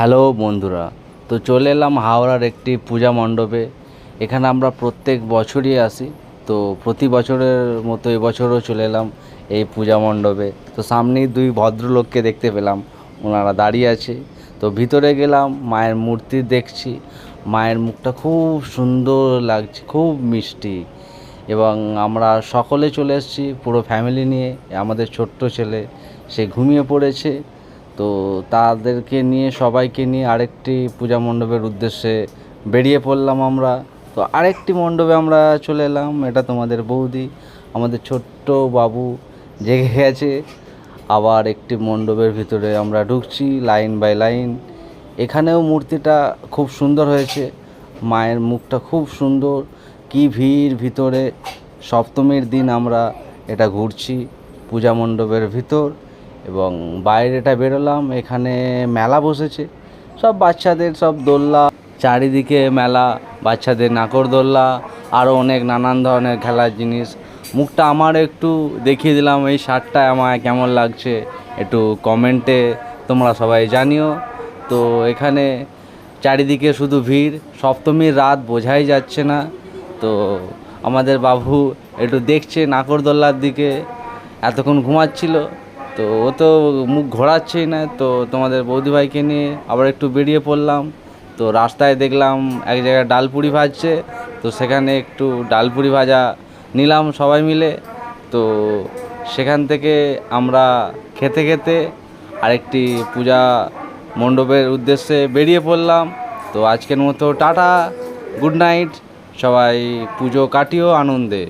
Hello বন্ধুরা, তো চলে এলাম হাওড়ার একটি পূজা মণ্ডপে। এখানে আমরা প্রত্যেক বছরই আসি, তো প্রতি বছরের মতো এবছরও চলে এলাম এই পূজা মণ্ডপে। তো সামনেই দুই ভদ্রলোককে দেখতে পেলাম, ওনারা দাঁড়িয়ে আছে। তো ভিতরে গেলাম, মায়ের মূর্তি দেখছি, মায়ের মুখটা খুব সুন্দর লাগছে, খুব মিষ্টি। এবং আমরা সকলে চলে এসেছি পুরো ফ্যামিলি নিয়ে, আমাদের ছোট্ট ছেলে, সে ঘুমিয়ে পড়েছে। তো তাদেরকে নিয়ে, সবাইকে নিয়ে আরেকটি পূজা মণ্ডপের উদ্দেশ্যে বেরিয়ে পড়লাম আমরা। তো আরেকটি মণ্ডপে আমরা চলে এলাম, এটা তোমাদের বৌদি, আমাদের ছোট্ট বাবু জেগে গেছে। আবার একটি মণ্ডপের ভিতরে আমরা ঢুকছি, লাইন বাই লাইন। এখানেও মূর্তিটা খুব সুন্দর হয়েছে, মায়ের মুখটা খুব সুন্দর। কি ভিড় ভিতরে, সপ্তমীর দিন আমরা এটা ঘুরছি পূজা মণ্ডপের ভিতর। এবং বাইরেটা বেরোলাম, এখানে মেলা বসেছে। সব বাচ্চাদের সব দোলনা, চারিদিকে মেলা, বাচ্চাদের নাকরদোল্লা আরও অনেক নানান ধরনের খেলার জিনিস। মুখটা আমার একটু দেখিয়ে দিলাম, এই শার্টটা আমায় কেমন লাগছে একটু কমেন্টে তোমরা সবাই জানিও। তো এখানে চারিদিকে শুধু ভিড়, সপ্তমীর রাত বোঝাই যাচ্ছে না। তো আমাদের বাবু একটু দেখছে নাকরদোল্লার দিকে, এতক্ষণ ঘুমাচ্ছিল। তো ও তো মুখ ঘোরাচ্ছেই না, তো তোমাদের বৌদিভাইকে নিয়ে আবার একটু বেরিয়ে পড়লাম। তো রাস্তায় দেখলাম এক জায়গায় ডালপুরি ভাজছে, তো সেখানে একটু ডালপুরি ভাজা নিলাম সবাই মিলে। তো সেখান থেকে আমরা খেতে খেতে আরেকটি পূজা মণ্ডপের উদ্দেশ্যে বেরিয়ে পড়লাম। তো আজকের মতো টাটা, গুড নাইট, সবাই পুজো কাটিও আনন্দে।